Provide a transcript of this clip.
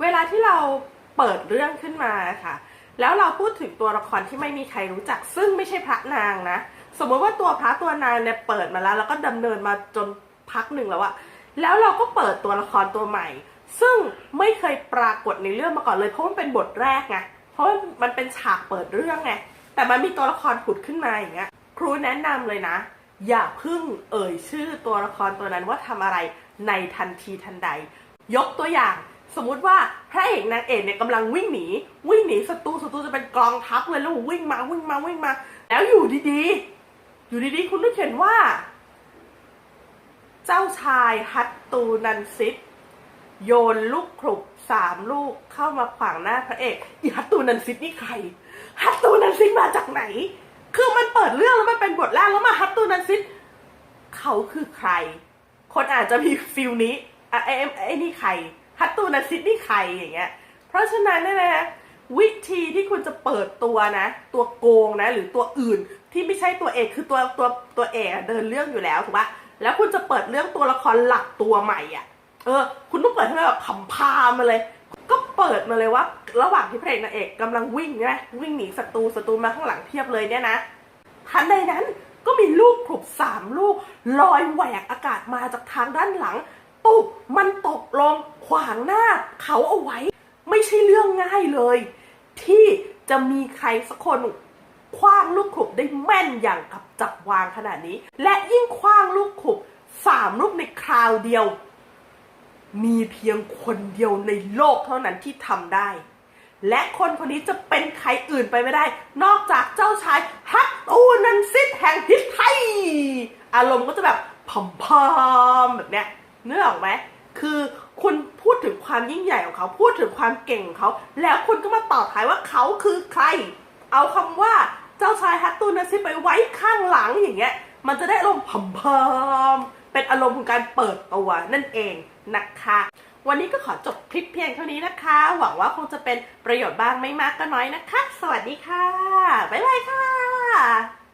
เวลาที่เราเปิดเรื่องขึ้นมาค่ะ แล้วเราพูดถึงตัวละครที่ไม่มีใครรู้จัก ซึ่งไม่ใช่พระนางนะ สมมติว่าตัวพระตัวนางเนี่ยเปิดมาแล้ว แล้วก็ดำเนินมาจนพักหนึ่งแล้วอะแล้วเราก็เปิดตัวละครตัวใหม่ ซึ่งไม่เคยปรากฏในเรื่องมาก่อนเลย เพราะมันเป็นบทแรกไง เพราะมันเป็นฉากเปิดเรื่องไง แต่มันมีตัวละครผุดขึ้นมาอย่างเงี้ย ครูแนะนำเลยนะ อย่าพึ่งเอ่ยชื่อตัวละครตัวนั้นว่าทำอะไรในทันทีทันใด ยกตัวอย่าง สมมุติว่าพระเอกนางเอกเนี่ยกำลังวิ่งหนี วิ่งหนีศัตรูศัตรูจะเป็นกองทัพเลยแล้ววิ่งมาวิ่งมาวิ่งมา แล้วอยู่ดีๆ อยู่ดีๆ คุณนึกเห็นว่า เจ้าชายฮัตตูนันซิตโยนลูกขลุบสามลูกเข้ามาขวางหน้าพระเอกอีฮัตตูนันซิตนี่ใคร ฮัตตูนันซิตมาจากไหน คือมันเปิดเรื่องแล้วมันเป็นบทแรกแล้วมาฮัตตูนันซิตเขาคือใคร คนอาจจะมีฟิลนี้อะไอ้ไอ้ไอ้นี่ใคร ฮัตตูนันซิตนี่ใครอย่างเงี้ย เพราะฉะนั้นเนี่ยนะวิธีที่คุณจะเปิดตัวนะ ตัวโกงนะ หรือตัวอื่นที่ไม่ใช่ตัวเอกคือตัวตัวตัวเอกเดินเรื่องอยู่แล้วถูกปะแล้วคุณจะเปิดเรื่องตัวละครหลักตัวใหม่อะ เออ คุณต้องเปิดให้มันแบบขำพามาเลย ก็เปิดมาเลยว่า ระหว่างที่พระเอกนางเอกกำลังวิ่งใช่ไหมวิ่งหนีศัตรูศัตรูมาข้างหลังเทียบเลยเนี่ยนะทันใดนั้นก็มีลูกขลุบสามลูกลอยแหวกอากาศมาจากทางด้านหลัง ตุบมันตกลงขวางหน้าเขาเอาไว้ ไม่ใช่เรื่องง่ายเลย ที่จะมีใครสักคนคว้างลูกขุบได้แม่นอย่างกับจับวางขนาดนี้ และยิ่งคว้างลูกขุบสามลูกในคราวเดียว มีเพียงคนเดียวในโลกเท่านั้นที่ทำได้ และคนคนนี้จะเป็นใครอื่นไปไม่ได้ นอกจากเจ้าชายฮัตตูนันซิตแห่งฮิตไทย อารมณ์ก็จะแบบพอมๆแบบเนี้ย เนื้อออกไหมคือคุณพูดถึงความยิ่งใหญ่ของเขา พูดถึงความเก่งของเขา แล้วคุณก็มาต่อท้ายว่าเขาคือใคร เอาคำว่าเจ้าชายฮัตตูนัซิไปไว้ข้างหลังอย่างเงี้ย มันจะได้อารมณ์พอมพมเป็นอารมณ์ของการเปิดตัวนั่นเองนะคะ วันนี้ก็ขอจบคลิปเพียงเท่านี้นะคะ หวังว่าคงจะเป็นประโยชน์บ้างไม่มากก็น้อยนะคะ สวัสดีค่ะ บ๊ายบายค่ะ